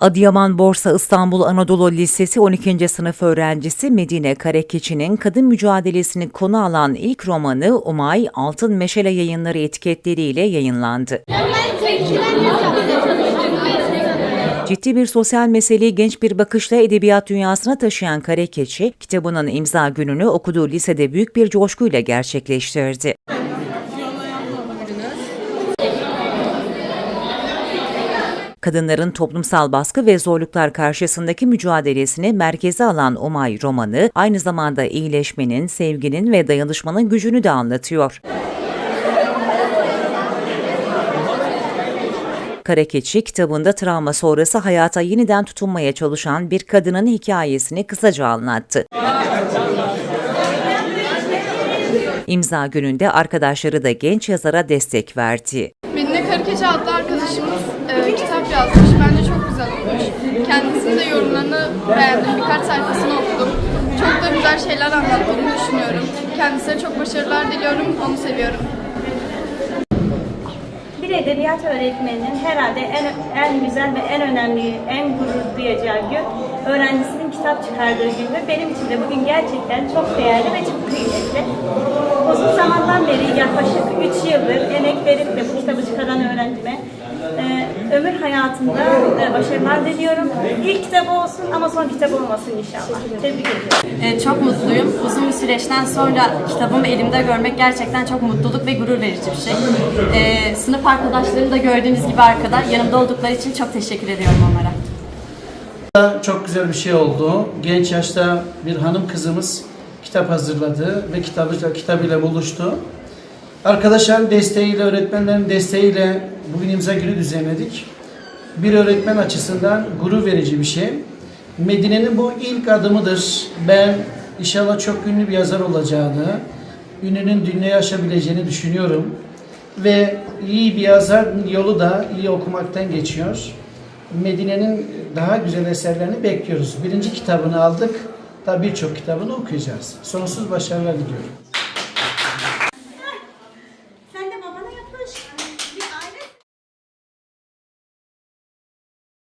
Adıyaman Borsa İstanbul Anadolu Lisesi 12. sınıf öğrencisi Medine Karakeçi'nin kadın mücadelesini konu alan ilk romanı Umay Altın Meşale Yayınları etiketleriyle yayınlandı. Ciddi bir sosyal meseleyi genç bir bakışla edebiyat dünyasına taşıyan Karakeçi, kitabının imza gününü okuduğu lisede büyük bir coşkuyla gerçekleştirdi. Kadınların toplumsal baskı ve zorluklar karşısındaki mücadelesini merkeze alan Omay romanı, aynı zamanda iyileşmenin, sevginin ve dayanışmanın gücünü de anlatıyor. Karakeçi kitabında travma sonrası hayata yeniden tutunmaya çalışan bir kadının hikayesini kısaca anlattı. İmza gününde arkadaşları da genç yazara destek verdi. Medine Karakeçi adlı arkadaşımız kitap yazmış. Bence çok güzel olmuş. Kendisinin de yorumlarını beğendim. Birkaç sayfasını okudum. Çok da güzel şeyler anlattığını düşünüyorum. Kendisine çok başarılar diliyorum. Onu seviyorum. Bir edebiyat öğretmeninin herhalde en, en güzel ve en önemli, en gurur duyacağı gün öğrencisinin kitap çıkardığı gündür. Benim için de bugün gerçekten çok değerli ve çok kıymetli. Uzun zamandan beri yaklaşık 3 yıldır emek verip de bu kitabı ömür hayatında e, başarılar diliyorum. İlk kitabı olsun ama son kitabı olmasın inşallah. Tebrik ediyorum. Ee, çok mutluyum. Uzun bir süreçten sonra kitabımı elimde görmek gerçekten çok mutluluk ve gurur verici bir şey. Ee, sınıf arkadaşlarım da gördüğünüz gibi arkada yanımda oldukları için çok teşekkür ediyorum onlara. Çok güzel bir şey oldu. Genç yaşta bir hanım kızımız kitap hazırladı ve kitabı, kitabıyla buluştu. Arkadaşların desteğiyle, öğretmenlerin desteğiyle bugün imza günü düzenledik. Bir öğretmen açısından gurur verici bir şey. Medine'nin bu ilk adımıdır. Ben inşallah çok ünlü bir yazar olacağını, ününün dünyaya aşabileceğini düşünüyorum. Ve iyi bir yazar yolu da iyi okumaktan geçiyor. Medine'nin daha güzel eserlerini bekliyoruz. Birinci kitabını aldık. Daha birçok kitabını okuyacağız. Sonsuz başarılar diliyorum.